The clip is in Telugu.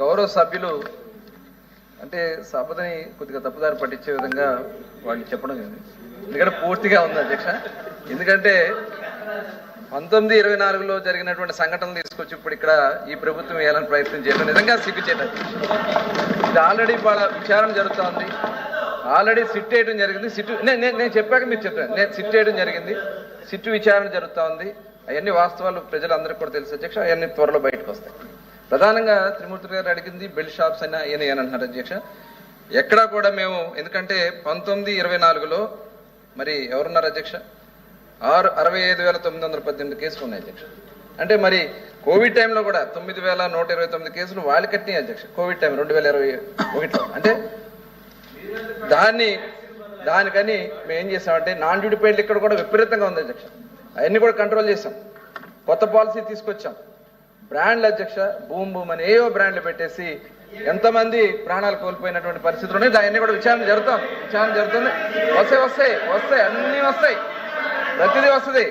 గౌరవ సభ్యులు అంటే సభని కొద్దిగా తప్పుదారి పట్టించే విధంగా వాళ్ళు చెప్పడం జరిగింది. ఎందుకంటే పూర్తిగా ఉంది అధ్యక్ష. ఎందుకంటే పంతొమ్మిది ఇరవై నాలుగులో జరిగినటువంటి సంఘటనలు తీసుకొచ్చి ఇప్పుడు ఇక్కడ ఈ ప్రభుత్వం వేయాలని ప్రయత్నం చేయడం నిజంగా సిగ్గుచేట ఇది ఆల్రెడీ వాళ్ళ విచారణ జరుగుతుంది ఆల్రెడీ సిట్ వేయడం జరిగింది. సిట్ నేను నేను- నేను చెప్పాక మీరు చెప్పాను నేను సిట్ వేయడం జరిగింది. సిట్ విచారణ జరుగుతూ ఉంది. అవన్నీ వాస్తవాలు ప్రజలందరికీ కూడా తెలుసు అధ్యక్ష. అవన్నీ త్వరలో బయటకు వస్తాయి. ప్రధానంగా త్రిమూర్తి గారు అడిగింది బెల్ట్ షాప్స్ అయినా ఏని అని అంటున్నారు అధ్యక్ష. ఎక్కడా కూడా మేము ఎందుకంటే పంతొమ్మిది ఇరవై నాలుగులో మరి ఎవరున్నారు అధ్యక్ష? ఆరు అరవై ఐదు వేల తొమ్మిది వందల పద్దెనిమిది కేసులు ఉన్నాయి అధ్యక్ష. అంటే మరి కోవిడ్ టైంలో కూడా తొమ్మిది వేల నూట ఇరవై తొమ్మిది కేసులు వాళ్ళు కట్టినాయి అధ్యక్ష. కోవిడ్ టైం రెండు వేల ఇరవై ఒకటిలో. అంటే దాన్ని దానికని మేము ఏం చేసామంటే నాన్ డ్యూటీ పేర్లు ఇక్కడ కూడా విపరీతంగా ఉంది అధ్యక్ష. అవన్నీ కూడా కంట్రోల్ చేసాం. కొత్త పాలసీ తీసుకొచ్చాం. బ్రాండ్ల అధ్యక్ష భూమ్ భూమ్ అని ఏవో బ్రాండ్లు పెట్టేసి ఎంతమంది ప్రాణాలు కోల్పోయినటువంటి పరిస్థితులు ఉన్నాయి. దాన్ని కూడా విచారణ జరుగుతాం. విచారణ జరుగుతుంది. వస్తాయి వస్తాయి వస్తాయి అన్నీ వస్తాయి. ప్రతిదీ వస్తుంది.